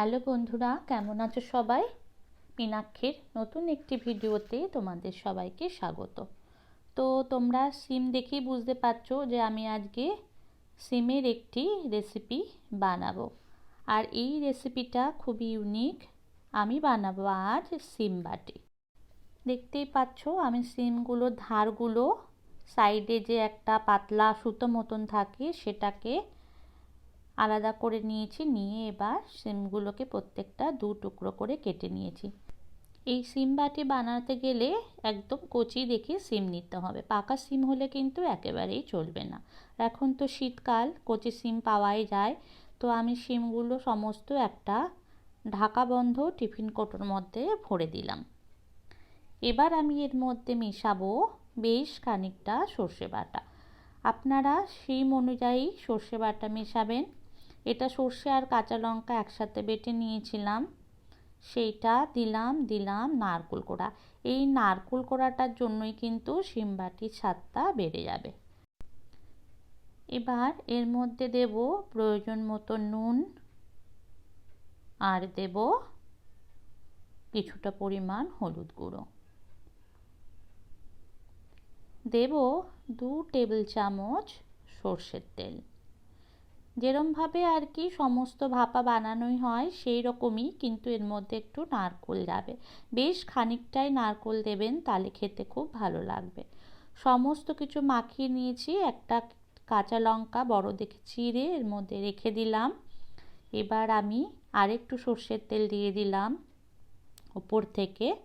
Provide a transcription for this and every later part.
Hello বন্ধুরা, কেমন আছো সবাই? মীনাক্ষীর নতুন একটি ভিডিওতে তোমাদের সবাইকে স্বাগত। তো তোমরা সিম দেখেই বুঝতে পারছ যে আমি আজকে সিমের একটি রেসিপি বানাবো। আর এই রেসিপিটা খুবই ইউনিক আমি বানাবো আজ সিম বাটি। দেখতেই পাচ্ছ আমি সিমগুলোর ধারগুলো সাইডে যে একটা পাতলা সুতো মতন থাকে সেটাকে আলাদা করে নিয়েছি, নিয়ে এবার সিমগুলোকে প্রত্যেকটা দু টুকরো করে কেটে নিয়েছি। এই সিম বাটি বানাতে গেলে একদম কচি দেখে সিম নিতে হবে। পাকা সিম হলে কিন্তু একেবারেই চলবে না। এখন তো শীতকাল, কচি সিম পাওয়াই যায়। তো আমি সিমগুলো সমস্ত একটা ঢাকা বন্ধ টিফিন কোটোর মধ্যে ভরে দিলাম। এবার আমি এর মধ্যে মেশাবো বেশ খানিকটা সর্ষে বাটা। আপনারা সিম অনুযায়ী সর্ষে বাটা মেশাবেন। এটা সর্ষে আর কাঁচা লঙ্কা একসাথে বেটে নিয়েছিলাম। সেইটা দিলাম দিলাম নারকুল কোড়া। এই নারকুল কোড়াটার জন্যই কিন্তু সিমবাটির স্বাদটা বেড়ে যাবে। এবার এর মধ্যে দেব প্রয়োজন মতো নুন, আর দেব কিছুটা পরিমাণ হলুদ গুঁড়ো। দেব দু টেবিল চামচ সর্ষের তেল। যেরমভাবে আর কি সমস্ত ভাপা বানানোই হয় সেই রকমই কিন্তু এর মধ্যে একটু নারকোল যাবে। বেশ খানিকটাই নারকোল দেবেন, তাহলে খেতে খুব ভালো লাগবে। সমস্ত কিছু মাখিয়ে নিয়েছি, একটা কাঁচা লঙ্কা বড় দেখে চিড়ে এর মধ্যে রেখে দিলাম। এবার আমি আরেকটু সর্ষের তেল দিয়ে দিলাম ওপর থেকে।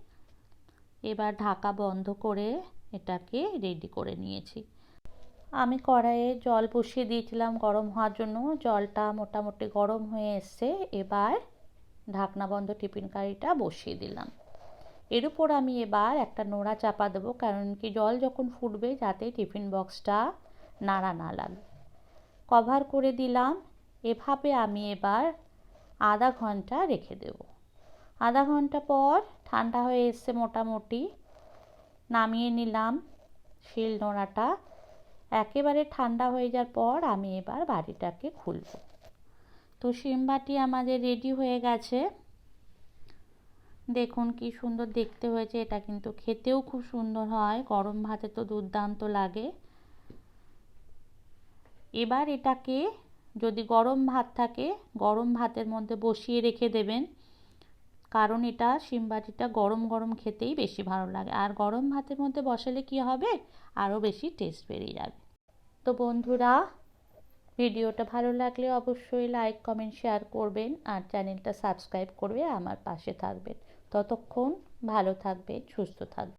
এবার ঢাকা বন্ধ করে এটাকে রেডি করে নিয়েছি। আমি কড়াইয়ে জল বসিয়ে দিয়েছিলাম গরম হওয়ার জন্য। জলটা মোটামুটি গরম হয়ে এসছে। এবার ঢাকনা বন্ধ, টিফিন কারিটা বসিয়ে দিলাম। এর উপর আমি এবার একটা নোড়া চাপা দেবো, কারণ কি জল যখন ফুটবে যাতে টিফিন বক্সটা নাড়া না লাগে কভার করে দিলাম। এভাবে আমি এবার আধা ঘণ্টা রেখে দেব। আধা ঘণ্টা পর ঠান্ডা হয়ে এসছে মোটামুটি। নামিয়ে নিলাম শিল নোড়াটা। একেবারে ঠান্ডা হয়ে যাওয়ার পর আমি এবার বাটিটাকে খুলব। তো সিম বাটি আমাদের রেডি হয়ে গেছে। দেখুন কি সুন্দর দেখতে হয়েছে, এটা কিন্তু খেতেও খুব সুন্দর হয়। গরম ভাতে তো দুর্দান্ত লাগে। এবার এটাকে যদি গরম ভাত থাকে, গরম ভাতের মধ্যে বসিয়ে রেখে দেবেন। কারণ এটা সিমবাটিটা গরম গরম খেতেই বেশি ভালো লাগে। আর গরম ভাতের মধ্যে বসালে কি হবে? আরও বেশি টেস্ট বেরিয়ে যাবে। তো বন্ধুরা, ভিডিওটা ভালো লাগলে অবশ্যই লাইক কমেন্ট শেয়ার করবেন আর চ্যানেলটা সাবস্ক্রাইব করবে আমার পাশে থাকবেন। ততক্ষণ ভালো থাকবেন, সুস্থ থাকবেন।